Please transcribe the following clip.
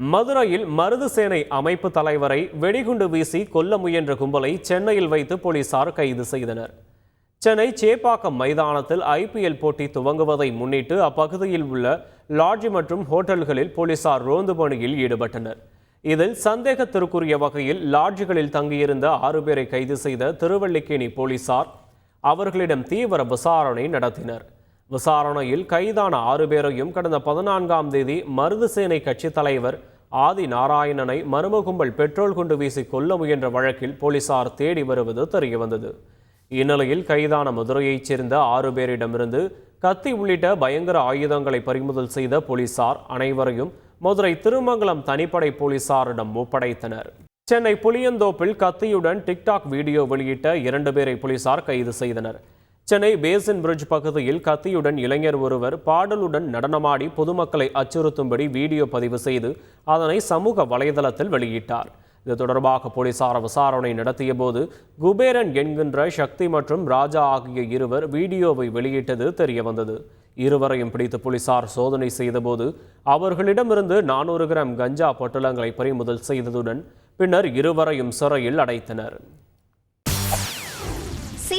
மதுரையில் மருது சேனை அமைப்பு தலைவரை வெடிகுண்டு வீசி கொல்ல முயன்ற கும்பலை சென்னையில் வைத்து போலீசார் கைது செய்தனர். சென்னை சேப்பாக்கம் மைதானத்தில் ஐபிஎல் போட்டி துவங்குவதை முன்னிட்டு அப்பகுதியில் உள்ள லாட்ஜ் மற்றும் ஹோட்டல்களில் போலீசார் ரோந்து பணியில் ஈடுபட்டனர். இதில் சந்தேகத்திற்குரிய வகையில் லாட்ஜுகளில் தங்கியிருந்த ஆறு பேரை கைது செய்த திருவல்லிக்கேணி போலீசார் அவர்களிடம் தீவிர விசாரணை நடத்தினர். விசாரணையில் கைதான ஆறு பேரையும் கடந்த பதினான்காம் தேதி மருதுசேனை கட்சித் தலைவர் ஆதி நாராயணனை மர்ம கும்பல் பெட்ரோல் குண்டு வீசி கொல்ல முயன்ற வழக்கில் போலீசார் தேடி வருவது தெரியவந்தது இந்நிலையில் கைதான மதுரையைச் சேர்ந்த ஆறு பேரிடமிருந்து கத்தி உள்ளிட்ட பயங்கர ஆயுதங்களை பறிமுதல் செய்த போலீசார் அனைவரையும் மதுரை திருமங்கலம் தனிப்படை போலீசாரிடம் ஒப்படைத்தனர். சென்னை புளியந்தோப்பில் கத்தியுடன் டிக்டாக் வீடியோ வெளியிட்ட இரண்டு பேரை போலீசார் கைது செய்தனர். சென்னை பேசின் பிரிட்ஜ் பகுதியில் கத்தியுடன் இளைஞர் ஒருவர் பாடலுடன் நடனமாடி பொதுமக்களை அச்சுறுத்தும்படி வீடியோ பதிவு செய்து அதனை சமூக வலைதளத்தில் வெளியிட்டார். இது தொடர்பாக போலீசார் விசாரணை நடத்திய போது குபேரன் என்கின்ற சக்தி மற்றும் ராஜா ஆகிய இருவர் வீடியோவை வெளியிட்டது தெரியவந்தது. இருவரையும் பிடித்து போலீசார் சோதனை செய்தபோது அவர்களிடமிருந்து நானூறு கிராம் கஞ்சா பொட்டலங்களை பறிமுதல் செய்ததுடன் பின்னர் இருவரையும் சிறையில் அடைத்தனர்.